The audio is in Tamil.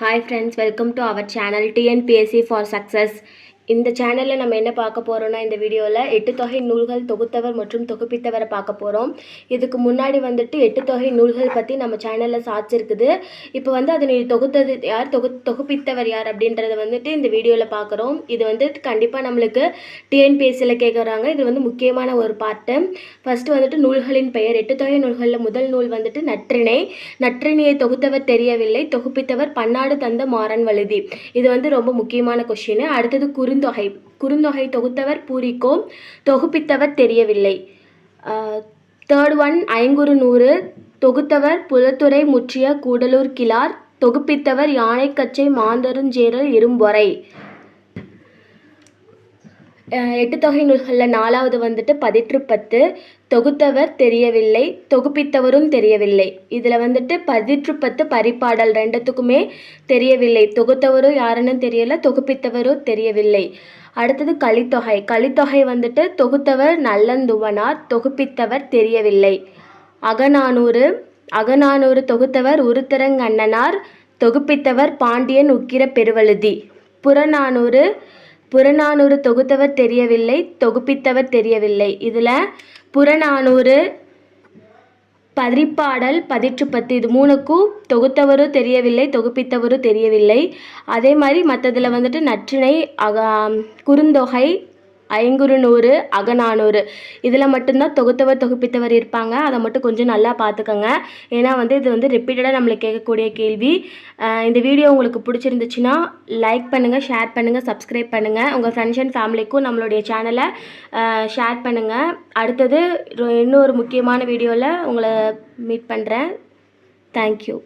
Hi friends, welcome to our channel TNPSC for Success. இந்த சேனலில் நம்ம என்ன பார்க்க போகிறோம்னா இந்த வீடியோவில் எட்டு தொகை நூல்கள் தொகுத்தவர் மற்றும் தொகுப்பித்தவரை பார்க்க போகிறோம் இதுக்கு முன்னாடி வந்துட்டு எட்டு தொகை நூல்கள் பற்றி நம்ம சேனலில் சாச்சிருக்குது இப்போ வந்து அதனை தொகுத்தது யார்? தொகு தொகுப்பித்தவர் யார் அப்படின்றத வந்துட்டு இந்த வீடியோவில் பார்க்குறோம். இது வந்து கண்டிப்பாக நம்மளுக்கு டிஎன்பிஎஸ்சியில் கேட்குறாங்க இது வந்து முக்கியமான ஒரு பாட்டு ஃபஸ்ட்டு வந்துட்டு நூல்களின் பெயர். எட்டு தொகை நூல்களில் முதல் நூல் வந்துட்டு நற்றிணை. நற்றிணையை தொகுத்தவர் தெரியவில்லை. தொகுப்பித்தவர் பன்னாடு தந்த மாறன் வழுதி. இது வந்து ரொம்ப முக்கியமான கொஷின் அடுத்தது குறுந்தொகை குறுந்தொகை தொகுத்தவர் பூரிக்கோ தொகுப்பித்தவர் தெரியவில்லை. தேர்ட் ஒன் ஐங்குறு நூறு தொகுத்தவர் புலத்துறை முற்றிய கூடலூர் கிளார் தொகுப்பித்தவர் யானைக்கச்சை மாந்தருஞ்சேரல் இரும்பொறை எட்டு தொகை நூல்களில் நாலாவது வந்துட்டு பதிற்று பத்து தொகுத்தவர் தெரியவில்லை தொகுப்பித்தவரும் தெரியவில்லை. இதில் வந்துட்டு பதிற்று பத்து பரிப்பாடல் ரெண்டுத்துக்குமே தெரியவில்லை. தொகுத்தவரும் யாருன்னு தெரியல தொகுப்பித்தவரும் தெரியவில்லை. அடுத்தது கலித்தொகை. கலித்தொகை வந்துட்டு தொகுத்தவர் நல்லந்துவனார் தொகுப்பித்தவர் தெரியவில்லை. அகநானூறு. அகநானூறு தொகுத்தவர் உருத்தரங்கண்ணனார் தொகுப்பித்தவர் பாண்டியன் உக்கிர பெருவழுதி. புறநானூறு. புறநானூறு தொகுத்தவர் தெரியவில்லை தொகுப்பித்தவர் தெரியவில்லை. இதில் புறநானூறு பதிப்பாடல் பதிற்றுப்பத்து இது மூணுக்கும் தொகுத்தவரும் தெரியவில்லை தொகுப்பித்தவரும் தெரியவில்லை. அதே மாதிரி மற்றதில் வந்துட்டு நற்றிணை அக குறுந்தொகை ஐங்குறுநூறு அகநானூறு. இதில் மட்டும்தான் தொகுத்தவர் தொகுப்பித்தவர் இருப்பாங்க. அதை மட்டும் கொஞ்சம் நல்லா பார்த்துக்கோங்க. ஏன்னா வந்து இது வந்து ரிப்பீட்டடாக நம்மளுக்கு கேட்கக்கூடிய கேள்வி. இந்த வீடியோ உங்களுக்கு பிடிச்சிருந்துச்சுன்னா லைக் பண்ணுங்கள் ஷேர் பண்ணுங்கள் சப்ஸ்கிரைப் பண்ணுங்கள் உங்கள் ஃப்ரெண்ட்ஸ் அண்ட் ஃபேமிலிக்கும் நம்மளுடைய சேனலை ஷேர் பண்ணுங்கள் அடுத்தது இன்னொரு முக்கியமான வீடியோவில் உங்களை மீட் பண்ணுறேன் தேங்க்யூ